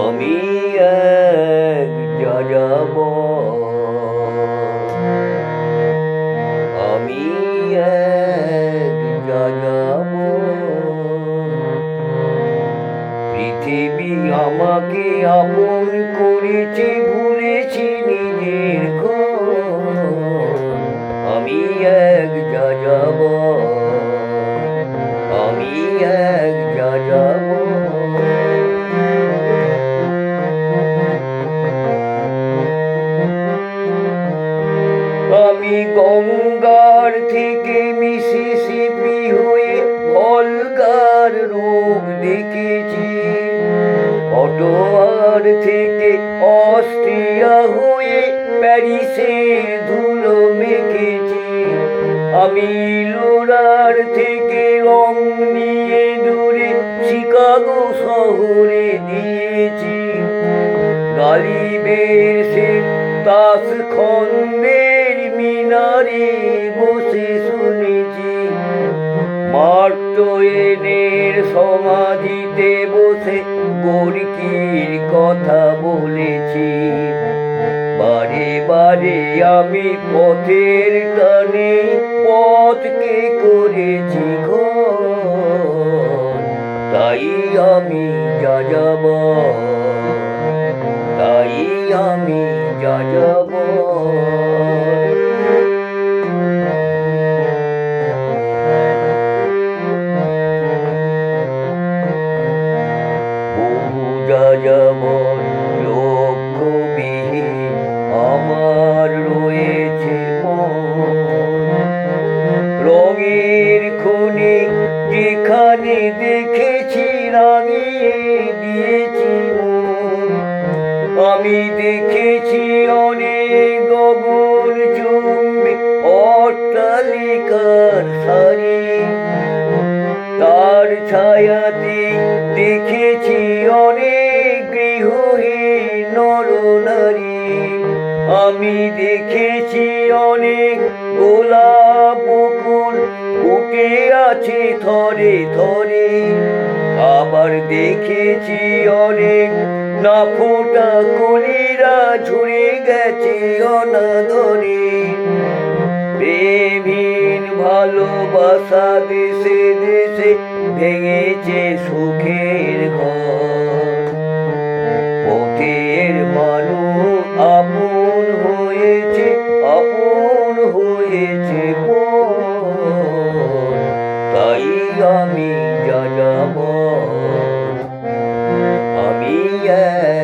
আমি এক যাযাব আমি পৃথিবী আমাকে আপন করেছে ভুলেছি নিজের আমি এক যাযাব আমি গঙ্গার থেকে মিসিসিপি হয়ে ভলগার রূপ দেখেছি। অটোয়ার থেকে অস্ট্রিয়া হয়ে প্যারিসের ধুলো মেখেছি। আমি লোরার থেকে রং নিয়ে দূরে শিকাগো শহরে দিয়েছি। গালিবের সে তাস খন্দের মিনারে বসে শুনেছি। মার্ক টোয়েনের সমাধিতে বসে গোরকির কথা বলেছি। বারে বারে আমি পথের টানে পথকে করেছি ঘর তাই আমি যা যেখানে দেখেছি রাঙিয়ে দিয়েছি আমি দেখেছি অনেক গগন চুম্বে অট্টালিকার সারি। তার ছায়াতে দেখেছি অনেক গৃহহীন নরনারী। আমি দেখেছি অনেক গোলাপ আছে থরে থরে আবার দেখেছি অনেক, না ফোটা কলিরা ঝরে গেছে অনাদরে। প্রেমহীন ভালোবাসা দেশে দেশে ভেঙেছে সুখের ঘর। যাব আমি এক